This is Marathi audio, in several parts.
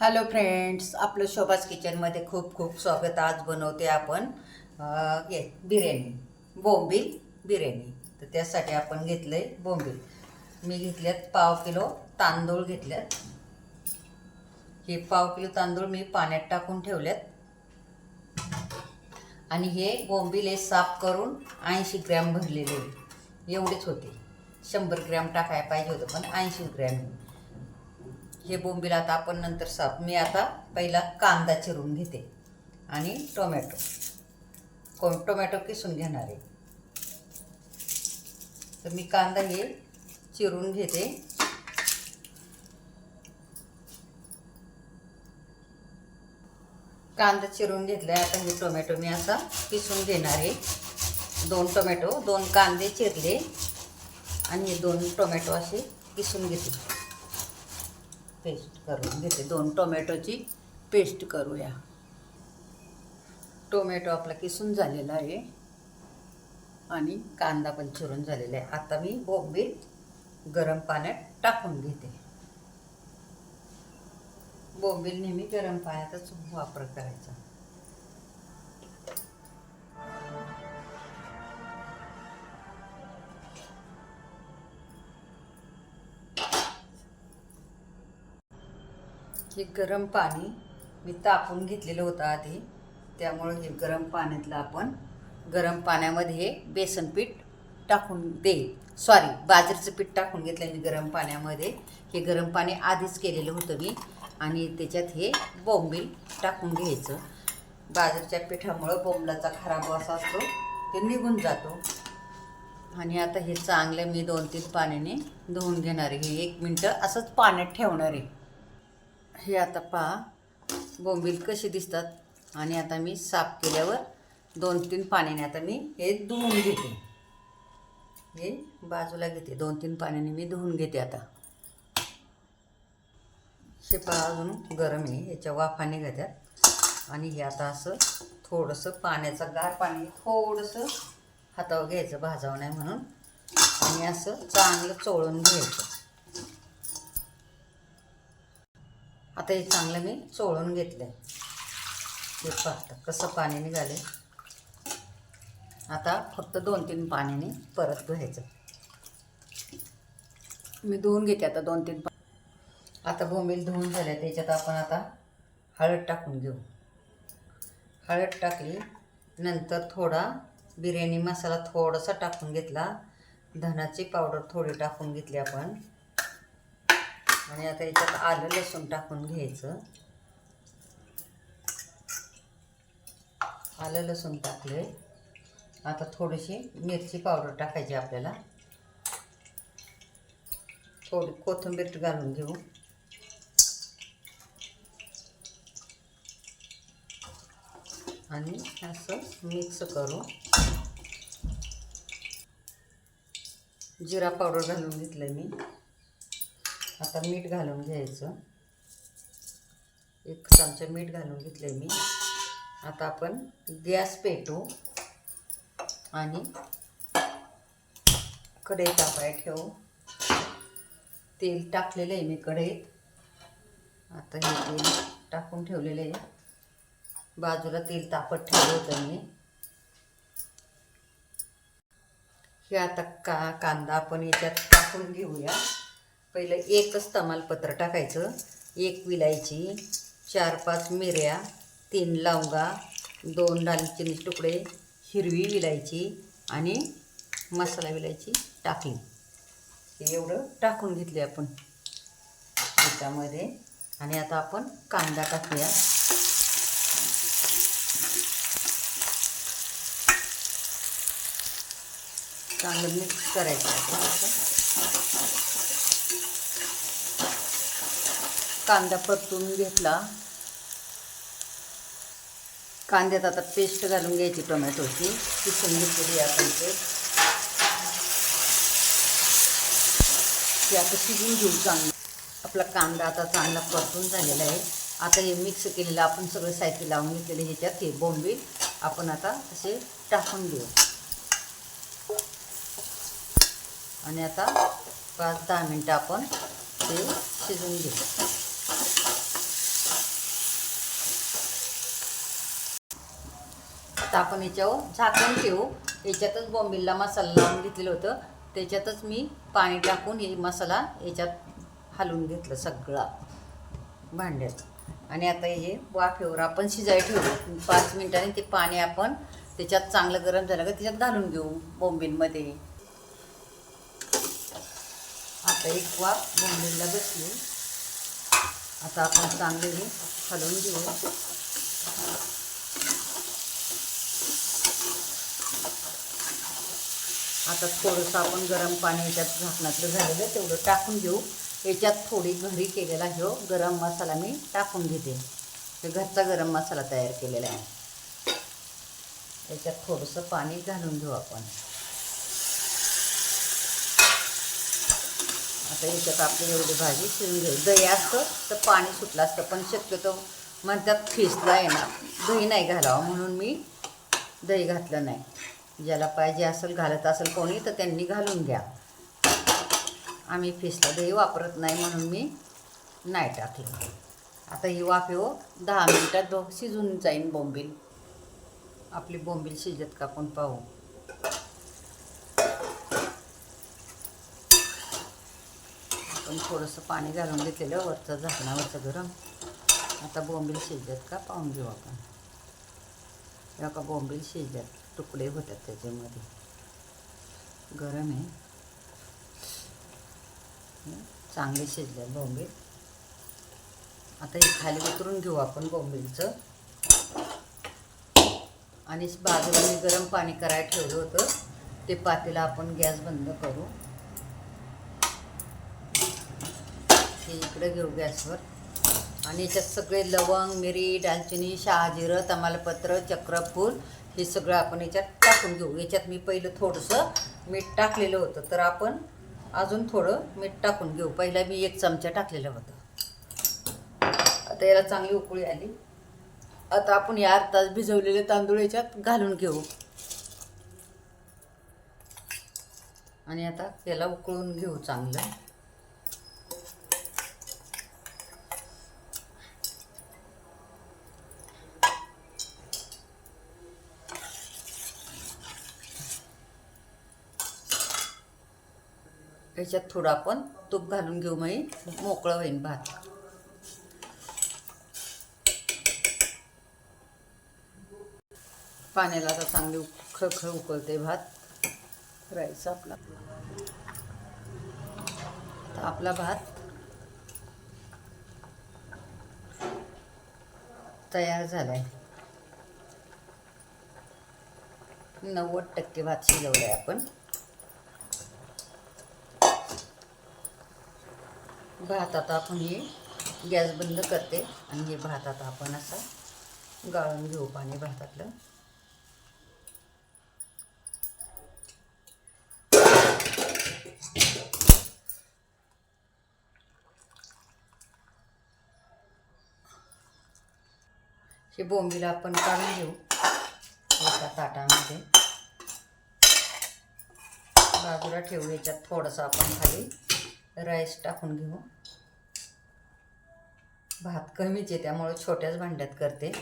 हॅलो फ्रेंड्स आपलं शोभाच किचनमध्ये खूप खूप स्वागत. आज बनवते आपण ये हे बिर्याणी. बोंबील बिर्याणी. तर त्यासाठी आपण घेतलं आहे बोंबील. मी घेतल्यात पाव किलो तांदूळ घेतल्यात. हे पाव किलो तांदूळ मी पाण्यात टाकून ठेवल्यात. आणि हे बोंबील हे साफ करून ऐंशी ग्रॅम भरलेले. एवढेच होते. शंभर ग्रॅम टाकायला पाहिजे होतं पण ऐंशी ग्रॅम. हे बोंबील आता आपण नंतर साफ मी आता पहिला कांदा चिरून घेते. आणि टोमॅटो. को टोमॅटो किसून घेणार आहे. तर मी कांदा हे चिरून घेते. कांदा चिरून घेतलाय. आता हे टोमॅटो मी असा किसून घेणार आहे. दोन टोमॅटो दोन कांदे चिरले. आणि हे दोन टोमॅटो असे किसून घेते. पेस्ट करून घेते. दोन टोमॅटोची पेस्ट करूया. टोमॅटो आपला किसून झालेला आहे. आणि कांदा पण चिरून झालेला आहे. आता मी बोंबील गरम पाण्यात टाकून घेते. बोंबील नेहमी गरम पाण्यातच वापर करायचा. हे गरम पाणी मी तापून घेतलेलं होतं आधी. त्यामुळं हे गरम पाण्यातलं आपण गरम पाण्यामध्ये हे बेसन पीठ टाकून दे. सॉरी बाजरीचं पीठ टाकून घेतलं मी गरम पाण्यामध्ये. हे गरम पाणी आधीच केलेलं होतं मी आणि त्याच्यात हे बोंबील टाकून घ्यायचं. बाजरीच्या पिठामुळं बोंबलाचा खराब वास असतो ते निघून जातो. आणि आता हे चांगलं मी दोन तीन पाण्याने धुवून घेणार आहे. हे एक मिनटं असंच पाण्यात ठेवणार आहे. हे आता पहा. बोंबील कशी दिसतात? आणि आता मी साफ केल्यावर दोन तीन पाण्याने आता मी हे धुवून घेते. हे बाजूला घेते. दोन तीन पाण्याने मी धुवून घेते आता. हे पहा अजून गरम आहे. याच्या वाफाने घेतात आणि हे आता असं थोडंसं पाण्याचं गार पाणी थोडंसं हातावर घ्यायचं. भाजावं नाही म्हणून. आणि असं चांगलं चोळून घ्यायचं. आता हे चांगलं मी चोळून घेतलं आहे हे पाहता कसं पाणी निघाले आता फक्त दोन तीन पाण्याने परत धुवायचं. मी धुवून घेते आता दोन तीन पा आता बोंबील धुवून झाल्या त्याच्यात आपण आता हळद टाकून घेऊ. हळद टाकली नंतर थोडा बिर्याणी मसाला थोडासा टाकून घेतला. धनाची पावडर थोडी टाकून घेतली आपण. आणि आता याच्यात आलं लसूण टाकून घ्यायचं. आलं लसूण टाकले आता थोडीशी मिरची पावडर टाकायची आपल्याला. थोडी कोथिंबीर घालून घेऊ. आणि असं मिक्स करू. जिरा पावडर घालून घेतलं मी. आता मीठ घालून घ्यायचं. एक चमचा मीठ घालून घेतले मी. आता आपण गॅस पेटू आणि कढई तापाय ठेवू. तेल टाकलेलं आहे मी कढईत. आता हे तेल टाकून ठेवलेलं आहे. बाजूला तेल तापत ठेवलं होतं मी. हे आता का कांदा आपण याच्यात टाकून घेऊया. पहिलं एकच तमालपत्र टाकायचं. एक विलायची चार पाच मिऱ्या तीन लवंगा दोन दालचिनी तुकडे हिरवी विलायची आणि मसाला विलायची टाकली. हे एवढं टाकून घेतले आपण त्याच्यामध्ये. आणि आता आपण कांदा टाकूया. चांगलं मिक्स करायचं आपण कांदा परतून घेतला. कांद्यात आता पेस्ट घालून घ्यायची टोमॅटोची. किसून घेतलेली आपण ते. आता शिजून घेऊ चांगलं. आपला कांदा आता चांगला परतून झालेला आहे. आता हे मिक्स केलेलं आपण सगळं साहित्य लावून घेतलेलं ह्याच्यात हे बोंबील. आपण आता असे टाकून देऊ आणि आता पाच दहा मिनटं आपण ते शिजून घेऊ. आता आपण याच्यावर झाकून ठेवू. याच्यातच बॉम्बिलला मसाला लावून घेतलेलं होतं. त्याच्यातच मी पाणी टाकून हे मसाला याच्यात हलवून घेतलं सगळा भांड्यात. आणि आता हे वाफेवर आपण शिजाय ठेवू. पाच मिनिटांनी ते पाणी आपण त्याच्यात चांगलं गरम झालं का त्याच्यात घालून घेऊ बोंबीलमध्ये. आता एक वाफ बोंबीलला बसली. आता आपण चांगले हे हलवून घेऊ. आता थोडंसं आपण गरम पाणी याच्यात झाकणातलं झालेलं तेवढं टाकून घेऊ. याच्यात थोडी घरी केलेला घेऊ गरम मसाला मी टाकून घेते. हे घरचा गरम मसाला तयार केलेला आहे. याच्यात थोडंसं पाणी घालून घेऊ आपण. आता याच्यात आपली एवढी भाजी शिजून घेऊ. दही असतं तर पाणी सुटलं असतं पण शक्यतो म्हणतात फिसला आहे ना दही नाही घालावं म्हणून मी दही घातलं नाही. ज्याला पाहिजे असेल घालत असेल कोणी तर त्यांनी घालून घ्या. आम्ही फिसला दही वापरत नाही म्हणून मी नाही टाकलं. आता ही वाफेव हो, दहा मिनटात दो शिजून जाईन बोंबील. आपली बोंबील शिजत का आपण पाहू. आपण थोडंसं पाणी घालून घेतलेलं वरचं झाकणावरचं गरम. आता बोंबील शिजत का पाहून घेऊ आपण. का बोंबील शिजत. तुकडे होतात त्याच्यामध्ये. गरम आहे. चांगले शिजले बोंबील आता हे खाली उतरून घेऊ आपण बोंबीलचं आणि बाजूला मी गरम पाणी करायला ठेवलं होतं. ते पातेला आपण गॅस बंद करू. हे इकडे घेऊ गॅसवर. आणि याच्यात सगळे लवंग मिरी दालचिनी शहाजिरं तमालपत्र चक्रफूल हे सगळं आपण याच्यात टाकून घेऊ. याच्यात मी पहिलं थोडंसं मीठ टाकलेलं होतं तर आपण अजून थोडं मीठ टाकून घेऊ. पहिला मी एक चमचा टाकलेलं होतं. आता याला चांगली उकळी आली. आता आपण या अर्धा तास भिजवलेले तांदूळ याच्यात घालून घेऊ. आणि आता याला उकळून घेऊ चांगलं. ह्याच्यात थोडं आपण तूप घालून घेऊ मग मोकळं होईन भात. पाण्याला आता चांगली खळखळ उकळते भात. राईस आपला. आपला भात तयार झालाय. नव्वद टक्के भात शिजवलाय आपण. भात आता आपण हे गॅस बंद करते आणि हे भात आता आपण असा गाळून घेऊ पाणी भातातलं. हे बोंबीला आपण काढून घेऊ एका ताटामध्ये. बाजूला ठेवू याच्यात थोडंसं आपण खाली राईस टाकून घेऊ. भात कमीच आहे त्यामुळे छोट्याच भांड्यात करते.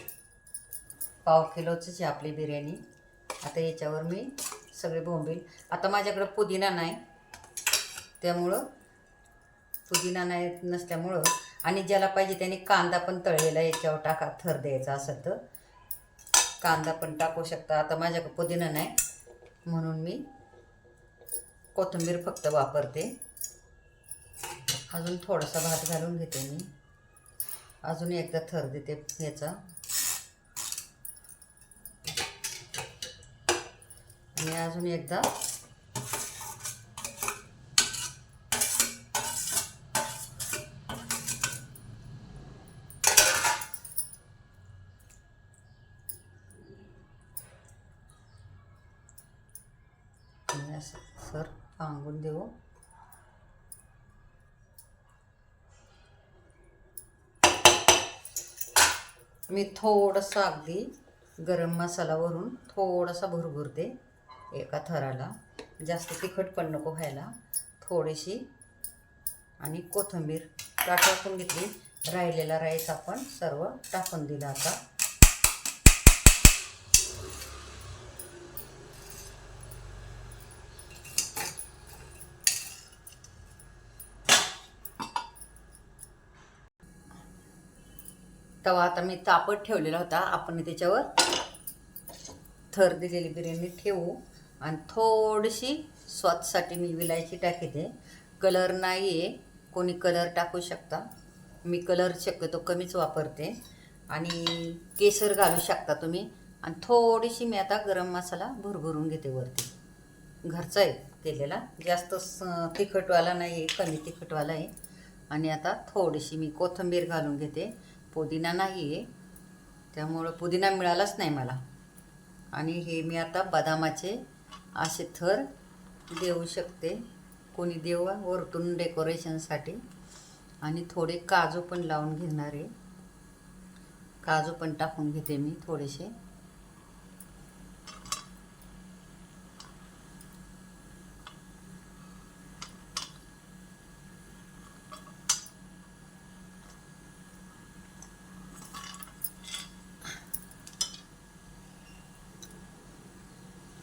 पाव किलोचीच आहे आपली बिर्याणी. आता याच्यावर मी सगळे बोंबील. आता माझ्याकडं पुदिना नाही. त्यामुळं पुदिना नाही नसल्यामुळं. आणि ज्याला पाहिजे त्याने कांदा पण तळलेला याच्यावर टाका थर द्यायचा असेल तर. कांदा पण टाकू शकता. आता माझ्याकडं पुदिना नाही. म्हणून मी कोथिंबीर फक्त वापरते. अजून थोडासा भात घालून घेते मी. अजून एकदा थर देते याचा. आणि अजून एकदा आणि असं सर पांगून देऊ मी थोडंसं अगदी गरम मसालावरून थोडासा भुरभुरते एका थराला. जास्त तिखट पण नको व्हायला. थोडीशी. आणि कोथिंबीर टाकून घेतली. राहिलेला राईस आपण सर्व टाकून दिला आता. तवा आता मी तापत ठेवलेला होता. आपण त्याच्यावर थर दिलेली बिर्याणी ठेवू. आणि थोडीशी स्वादसाठी मी विलायची टाकते. कलर नाही आहे कोणी कलर टाकू शकता. मी कलर शक्यतो कमीच वापरते. आणि केसर घालू शकता तुम्ही. आणि थोडीशी मी आता गरम मसाला भरभरून घेते वरती. घरचा आहे केलेला. जास्त स- तिखटवाला नाही आहे कमी तिखटवाला आहे. आणि आता थोडीशी मी कोथिंबीर घालून घेते. पुदिना नाही आहे त्यामुळं पुदिना मिळालाच नाही मला. आणि हे मी आता बदामाचे असे थर देऊ शकते. कोणी देवा वरतून डेकोरेशनसाठी आणि थोडे काजू पण लावून घेणार आहे. काजू पण टाकून घेते मी थोडेसे.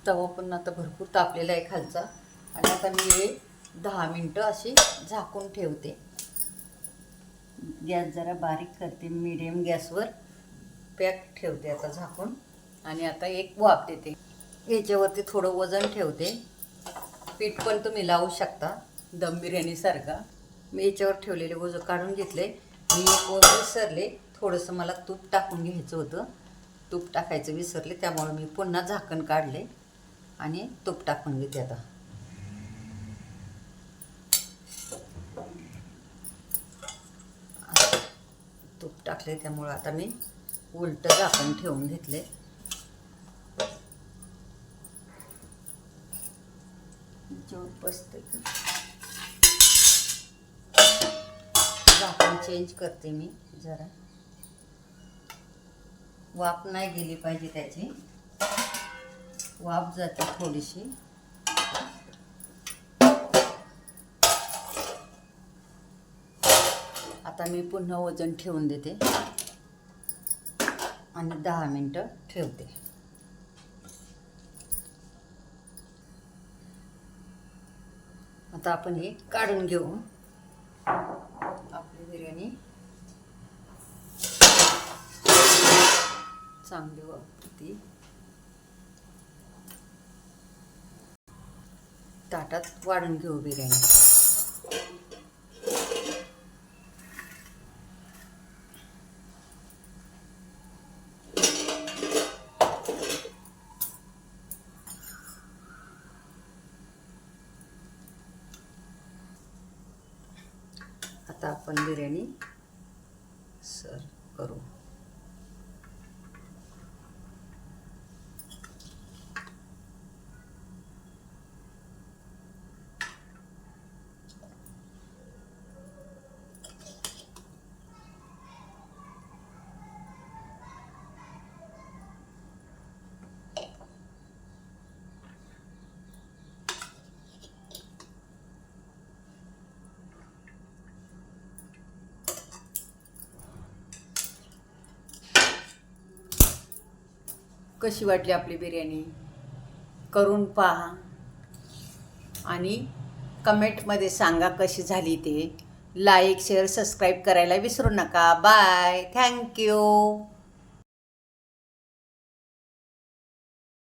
तवा पण आता भरपूर तापलेला आहे खालचा. आणि आता मी हे दहा मिनटं अशी झाकून ठेवते. गॅस जरा बारीक करते मिडियम गॅसवर पॅक ठेवते आता झाकून. आणि आता एक वाफ देते. याच्यावरती थोडं वजन ठेवते. पीठ पण तुम्ही लावू शकता दम बिर्याणीसारखा मी याच्यावर ठेवलेले वजन काढून घेतले. मी एक वजन विसरले. थोडंसं मला तूप टाकून घ्यायचं होतं. तूप टाकायचं विसरले त्यामुळे मी पुन्हा झाकण काढले. आणि तूप टाकून घेते आता. तूप टाकले त्यामुळं आता मी उलट झाकण ठेवून घेतले बसते झाकण चेंज करते मी जरा. वाफ नाही गेली पाहिजे त्याची. वाफ जाते थोडीशी. आता मी पुन्हा वजन ठेवून देते. आणि दहा मिनटं ठेवते. आता आपण हे काढून घेऊ. आपली बिर्याणी चांगली वापरती ताटात वाढून घेऊ बिर्याणी. आता आपण बिर्याणी सर्व करू. कशी वाटली आपली बिर्याणी? करून पहा. आणि कमेंटमध्ये सांगा कशी झाली ते. लाईक शेअर सबस्क्राईब करायला विसरू नका. Bye thank you